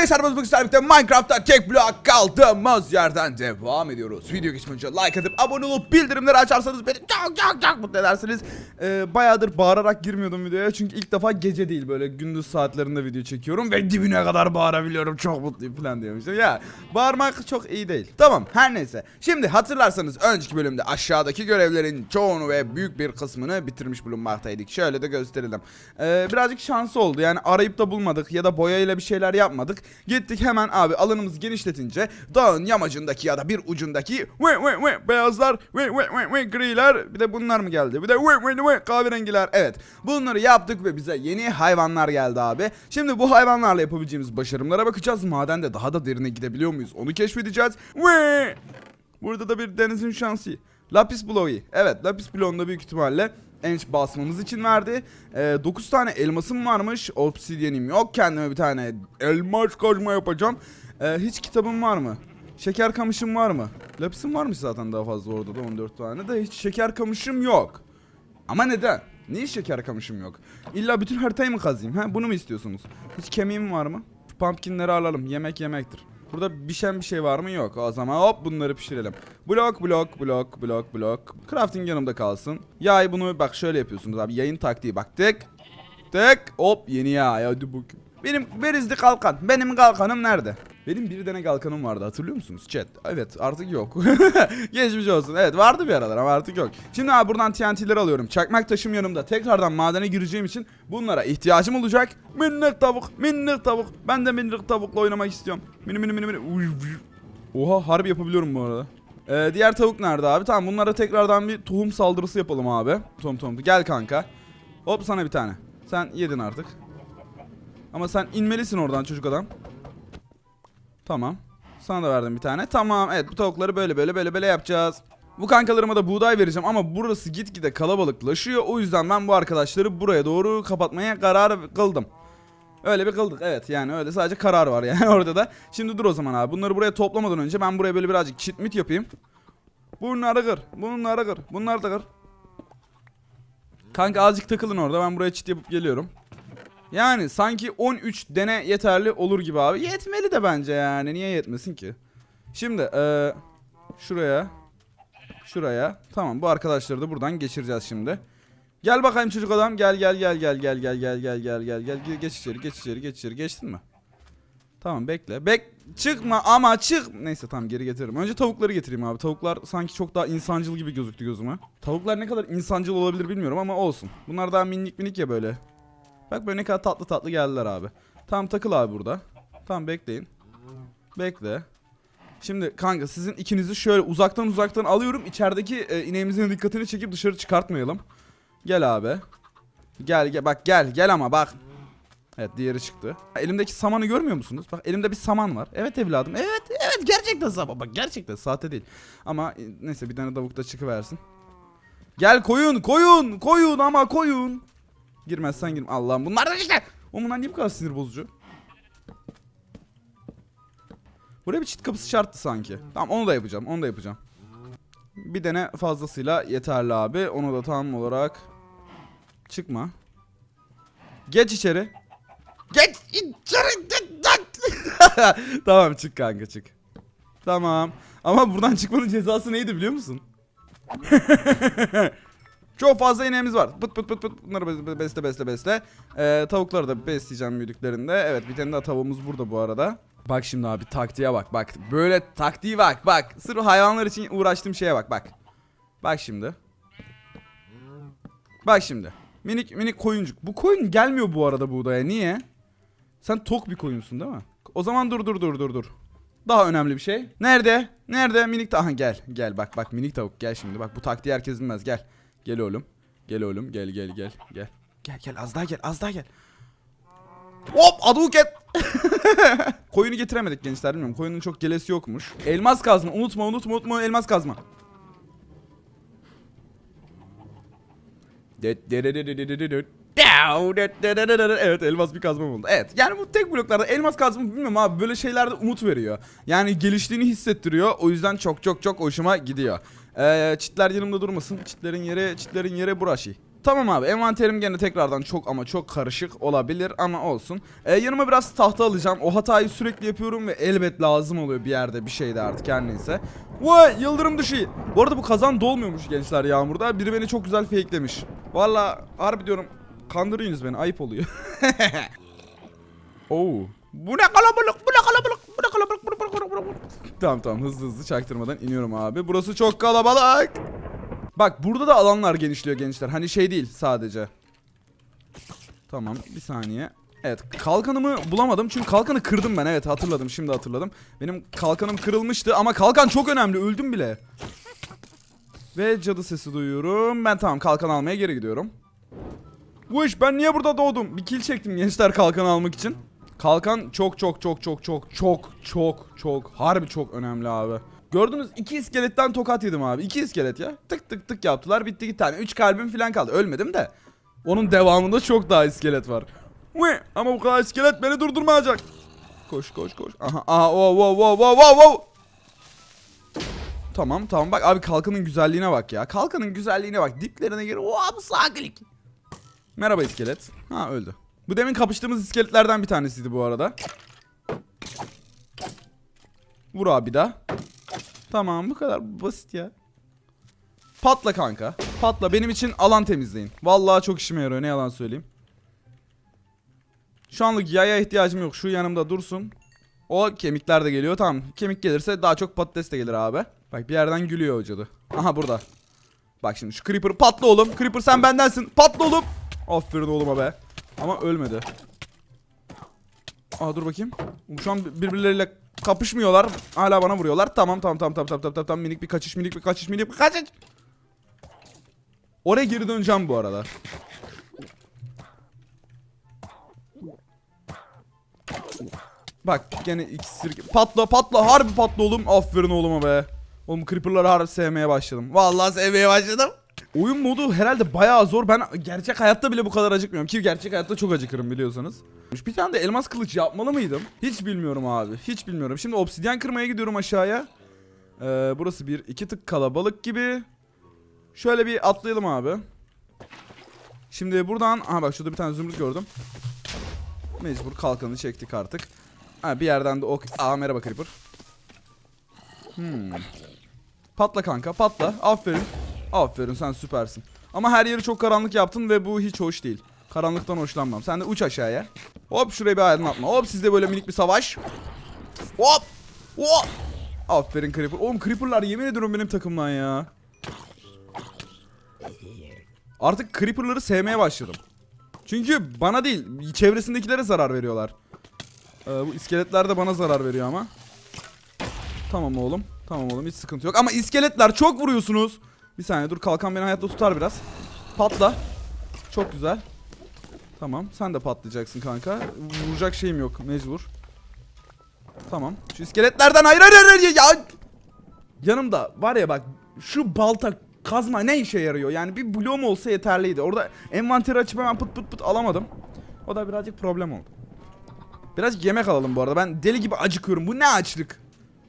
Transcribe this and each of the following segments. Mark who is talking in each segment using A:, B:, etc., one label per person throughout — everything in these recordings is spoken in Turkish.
A: gençler bugün sizlerle birlikte Minecraft'ta tek blok kaldığımız yerden devam ediyoruz. Video geçmeden önce like atıp abone olup bildirimleri açarsanız beni çok çok çok mutlu edersiniz. Ee, bayağıdır bağırarak girmiyordum videoya çünkü ilk defa gece değil böyle gündüz saatlerinde video çekiyorum ve dibine kadar bağırabiliyorum çok mutluyum falan diyormuşum. Ya bağırmak çok iyi değil. Tamam her neyse. Şimdi hatırlarsanız önceki bölümde aşağıdaki görevlerin çoğunu ve büyük bir kısmını bitirmiş bulunmaktaydık. Şöyle de gösterelim. Ee, birazcık şans oldu yani arayıp da bulmadık ya da boyayla bir şeyler yapmadık. Gittik hemen abi alanımızı genişletince dağın yamacındaki ya da bir ucundaki ve ve ve beyazlar ve ve ve ve griler bir de bunlar mı geldi? Bir de ve ve ve kahverengiler. Evet. Bunları yaptık ve bize yeni hayvanlar geldi abi. Şimdi bu hayvanlarla yapabileceğimiz başarımlara bakacağız. Madende daha da derine gidebiliyor muyuz? Onu keşfedeceğiz. Ve Burada da bir denizin şansı. Lapis Blue'yi. Evet Lapis Blue'unu da büyük ihtimalle enç basmamız için verdi. 9 tane elmasım varmış. Obsidyenim yok. Kendime bir tane elmas kazma yapacağım. Ee, hiç kitabım var mı? Şeker kamışım var mı? Lapisim varmış zaten daha fazla orada da 14 tane de hiç şeker kamışım yok. Ama neden? Niye şeker kamışım yok? İlla bütün haritayı mı kazayım? Ha? Bunu mu istiyorsunuz? Hiç kemiğim var mı? Pumpkinleri alalım. Yemek yemektir. Burada pişen bir şey var mı? Yok. O zaman hop bunları pişirelim. Blok blok blok blok blok. Crafting yanımda kalsın. Yay bunu bak şöyle yapıyorsunuz abi. Yayın taktiği bak. Tık. Tık. Hop yeni yay. Hadi bak. Benim verizli kalkan. Benim kalkanım nerede? Benim bir tane kalkanım vardı hatırlıyor musunuz chat? Evet artık yok. Geçmiş olsun. Evet vardı bir aralar ama artık yok. Şimdi abi buradan TNT'leri alıyorum. Çakmak taşım yanımda. Tekrardan madene gireceğim için bunlara ihtiyacım olacak. Minik tavuk, minik tavuk. Ben de minik tavukla oynamak istiyorum. Mini mini mini mini. Oha harbi yapabiliyorum bu arada. Ee, diğer tavuk nerede abi? Tamam bunlara tekrardan bir tohum saldırısı yapalım abi. Tom tom. Gel kanka. Hop sana bir tane. Sen yedin artık. Ama sen inmelisin oradan çocuk adam. Tamam. Sana da verdim bir tane. Tamam. Evet bu tavukları böyle böyle böyle böyle yapacağız. Bu kankalarıma da buğday vereceğim ama burası gitgide kalabalıklaşıyor. O yüzden ben bu arkadaşları buraya doğru kapatmaya karar kıldım. Öyle bir kıldık evet yani öyle sadece karar var yani orada da. Şimdi dur o zaman abi bunları buraya toplamadan önce ben buraya böyle birazcık çitmit yapayım. Bunları kır, bunları kır, bunları da kır. Kanka azıcık takılın orada ben buraya çit yapıp geliyorum. Yani sanki 13 dene yeterli olur gibi abi. Yetmeli de bence yani. Niye yetmesin ki? Şimdi eee şuraya şuraya. Tamam bu arkadaşları da buradan geçireceğiz şimdi. Gel bakayım çocuk adam. Gel gel gel gel gel gel gel gel gel gel gel Ge- geç içeri geç içeri geç içeri geçtin mi? Tamam bekle. Bek çıkma ama çık. Neyse tamam geri getiririm. Önce tavukları getireyim abi. Tavuklar sanki çok daha insancıl gibi gözüktü gözüme. Tavuklar ne kadar insancıl olabilir bilmiyorum ama olsun. Bunlar daha minik minik ya böyle. Bak böyle ne kadar tatlı tatlı geldiler abi. Tamam takıl abi burada. Tamam bekleyin. Bekle. Şimdi kanka sizin ikinizi şöyle uzaktan uzaktan alıyorum. İçerideki e, ineğimizin dikkatini çekip dışarı çıkartmayalım. Gel abi. Gel gel bak gel gel ama bak. Evet diğeri çıktı. Elimdeki samanı görmüyor musunuz? Bak elimde bir saman var. Evet evladım. Evet evet gerçekten saman. Bak gerçekten sahte değil. Ama e, neyse bir tane davuk da çıkıversin. Gel koyun koyun koyun ama koyun. Girmezsen girme. Allah'ım bunlar da işte. O bunlar niye bu kadar sinir bozucu? Buraya bir çit kapısı şarttı sanki. Tamam onu da yapacağım. Onu da yapacağım. Bir tane fazlasıyla yeterli abi. Onu da tam olarak çıkma. Geç içeri. Geç içeri. tamam çık kanka çık. Tamam. Ama buradan çıkmanın cezası neydi biliyor musun? Çok fazla ineğimiz var. Pıt pıt pıt pıt. Bunları be- besle besle besle. Ee, tavukları da besleyeceğim büyüdüklerinde. Evet bir tane daha tavuğumuz burada bu arada. Bak şimdi abi taktiğe bak bak. Böyle taktiği bak bak. Sırf hayvanlar için uğraştığım şeye bak bak. Bak şimdi. Bak şimdi. Minik minik koyuncuk. Bu koyun gelmiyor bu arada buğdaya. Niye? Sen tok bir koyunsun değil mi? O zaman dur dur dur dur dur. Daha önemli bir şey. Nerede? Nerede minik tavuk? Gel. Gel bak bak minik tavuk gel şimdi. Bak bu taktiği herkes bilmez. Gel. Gel oğlum. Gel oğlum. Gel gel gel. Gel. Gel gel az daha gel. Az daha gel. Hop aduket. Koyunu getiremedik gençler bilmiyorum. Koyunun çok gelesi yokmuş. Elmas kazma. Unutma unutma unutma elmas kazma. Evet elmas bir kazma buldu. Evet yani bu tek bloklarda elmas kazma bilmiyorum abi böyle şeylerde umut veriyor. Yani geliştiğini hissettiriyor. O yüzden çok çok çok hoşuma gidiyor. Ee, çitler yanımda durmasın. Çitlerin yeri çitlerin yeri burası. Tamam abi envanterim gene tekrardan çok ama çok karışık olabilir ama olsun. Ee, yanıma biraz tahta alacağım. O hatayı sürekli yapıyorum ve elbet lazım oluyor bir yerde bir şeyde artık her neyse. Vay yıldırım dışı. Bu arada bu kazan dolmuyormuş gençler yağmurda. Biri beni çok güzel fakelemiş. Valla harbi diyorum kandırıyorsunuz beni ayıp oluyor. Oo. Bu ne kalabalık bu ne kalabalık bu ne kalabalık Tamam tamam hızlı hızlı çaktırmadan iniyorum abi. Burası çok kalabalık. Bak burada da alanlar genişliyor gençler. Hani şey değil sadece. Tamam bir saniye. Evet kalkanımı bulamadım çünkü kalkanı kırdım ben evet hatırladım şimdi hatırladım. Benim kalkanım kırılmıştı ama kalkan çok önemli öldüm bile. Ve cadı sesi duyuyorum. Ben tamam kalkan almaya geri gidiyorum. Bu iş ben niye burada doğdum? Bir kill çektim gençler kalkan almak için. Kalkan çok çok çok çok çok çok çok çok harbi çok önemli abi. Gördünüz iki iskeletten tokat yedim abi. İki iskelet ya. Tık tık tık yaptılar bitti iki tane. Üç kalbim falan kaldı. Ölmedim de. Onun devamında çok daha iskelet var. Ama bu kadar iskelet beni durdurmayacak. Koş koş koş. Aha aha wow wow wow wow wow wow. Tamam tamam bak abi kalkanın güzelliğine bak ya. Kalkanın güzelliğine bak. Diplerine gir. Oha bu sağ klik. Merhaba iskelet. Ha öldü. Bu demin kapıştığımız iskeletlerden bir tanesiydi bu arada. Vur abi daha. Tamam bu kadar basit ya. Patla kanka. Patla benim için alan temizleyin. Vallahi çok işime yarıyor ne yalan söyleyeyim. Şu anlık yaya ihtiyacım yok. Şu yanımda dursun. O kemikler de geliyor. Tamam. Kemik gelirse daha çok patates de gelir abi. Bak bir yerden gülüyor o cadı. Aha burada. Bak şimdi şu Creeper patla oğlum. Creeper sen bendensin. Patla oğlum. Aferin oğluma be. Ama ölmedi. Aa dur bakayım. Şu an birbirleriyle kapışmıyorlar. Hala bana vuruyorlar. Tamam tamam tamam tamam tamam tamam tamam minik bir kaçış minik bir kaçış minik bir kaçış. Oraya geri döneceğim bu arada. Bak gene iksir patla patla harbi patla oğlum. Aferin oğluma be. Oğlum creeper'ları harbi sevmeye başladım. Vallahi sevmeye başladım. Oyun modu herhalde bayağı zor. Ben gerçek hayatta bile bu kadar acıkmıyorum. Ki gerçek hayatta çok acıkırım biliyorsanız. Bir tane de elmas kılıç yapmalı mıydım? Hiç bilmiyorum abi. Hiç bilmiyorum. Şimdi obsidyen kırmaya gidiyorum aşağıya. Ee, burası bir iki tık kalabalık gibi. Şöyle bir atlayalım abi. Şimdi buradan... Aha bak şurada bir tane zümrüt gördüm. Mecbur kalkanı çektik artık. Ha bir yerden de ok... Aa merhaba Creeper. Hmm. Patla kanka patla. Aferin. Aferin sen süpersin. Ama her yeri çok karanlık yaptın ve bu hiç hoş değil. Karanlıktan hoşlanmam. Sen de uç aşağıya. Hop şuraya bir aydınlatma. Hop sizde böyle minik bir savaş. Hop. Hop. Aferin Creeper. Oğlum Creeper'lar yemin ediyorum benim takımdan ya. Artık Creeper'ları sevmeye başladım. Çünkü bana değil, çevresindekilere zarar veriyorlar. Ee, bu iskeletler de bana zarar veriyor ama. Tamam oğlum. Tamam oğlum hiç sıkıntı yok. Ama iskeletler çok vuruyorsunuz. Bir saniye dur kalkan beni hayatta tutar biraz. Patla. Çok güzel. Tamam sen de patlayacaksın kanka. Vuracak şeyim yok mecbur. Tamam. Şu iskeletlerden hayır hayır hayır ya. Yanımda var ya bak şu balta kazma ne işe yarıyor? Yani bir bloğum olsa yeterliydi. Orada envanteri açıp hemen pıt pıt pıt alamadım. O da birazcık problem oldu. Birazcık yemek alalım bu arada. Ben deli gibi acıkıyorum. Bu ne açlık?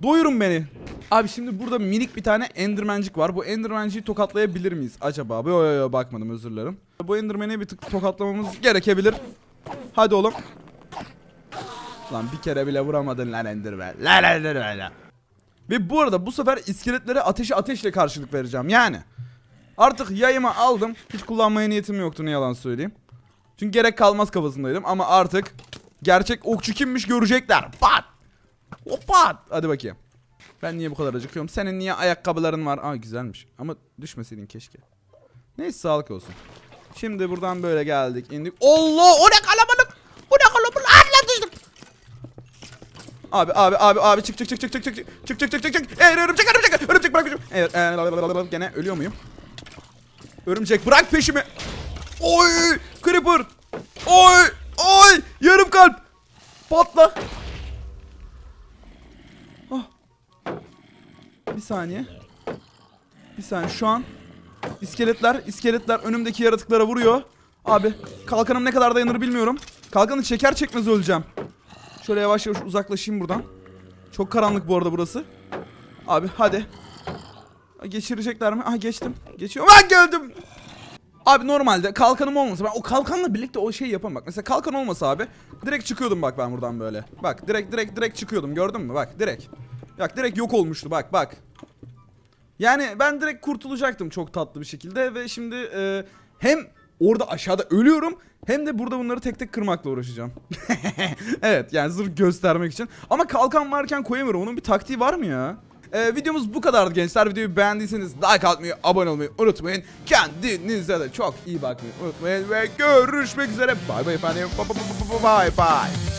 A: Doyurun beni. Abi şimdi burada minik bir tane endermancik var. Bu endermanciyi tokatlayabilir miyiz acaba? Yo yo yo bakmadım özür dilerim. Bu enderman'i bir tık tokatlamamız gerekebilir. Hadi oğlum. Lan bir kere bile vuramadın lan enderman. Lan enderman lan. Ve bu arada bu sefer iskeletlere ateşi ateşle karşılık vereceğim yani. Artık yayımı aldım. Hiç kullanmaya niyetim yoktu ne yalan söyleyeyim. Çünkü gerek kalmaz kafasındaydım ama artık gerçek okçu kimmiş görecekler. Pat! Hoppat! Hadi bakayım. Ben niye bu kadar acıkıyorum? Senin niye ayakkabıların var? Aa güzelmiş. Ama düşmeseydin keşke. Neyse sağlık olsun. Şimdi buradan böyle geldik indik. Allah o ne kalabalık. O ne kalabalık. Allah düştüm. Abi abi abi abi çık çık çık çık çık çık çık çık çık çık çık çık Evet örümcek örümcek örümcek bırak peşimi Evet ee, gene ölüyor muyum Örümcek bırak peşimi Oy creeper Oy oy yarım kalp Patla Bir saniye Bir saniye şu an İskeletler iskeletler önümdeki yaratıklara vuruyor Abi kalkanım ne kadar dayanır bilmiyorum Kalkanı çeker çekmez öleceğim Şöyle yavaş yavaş uzaklaşayım buradan. Çok karanlık bu arada burası. Abi hadi. Geçirecekler mi? Aha geçtim. Geçiyorum. Ben geldim. Abi normalde kalkanım olmasa ben o kalkanla birlikte o şeyi yapamam bak. Mesela kalkan olmasa abi direkt çıkıyordum bak ben buradan böyle. Bak direkt direkt direkt çıkıyordum gördün mü bak direkt. Bak direkt yok olmuştu bak bak. Yani ben direkt kurtulacaktım çok tatlı bir şekilde ve şimdi e, hem orada aşağıda ölüyorum hem de burada bunları tek tek kırmakla uğraşacağım. evet yani zırh göstermek için. Ama kalkan varken koyamıyorum. Onun bir taktiği var mı ya? Ee, videomuz bu kadardı gençler. Videoyu beğendiyseniz like atmayı, abone olmayı unutmayın. Kendinize de çok iyi bakmayı unutmayın. Ve görüşmek üzere. Bay bay efendim. Bye bye.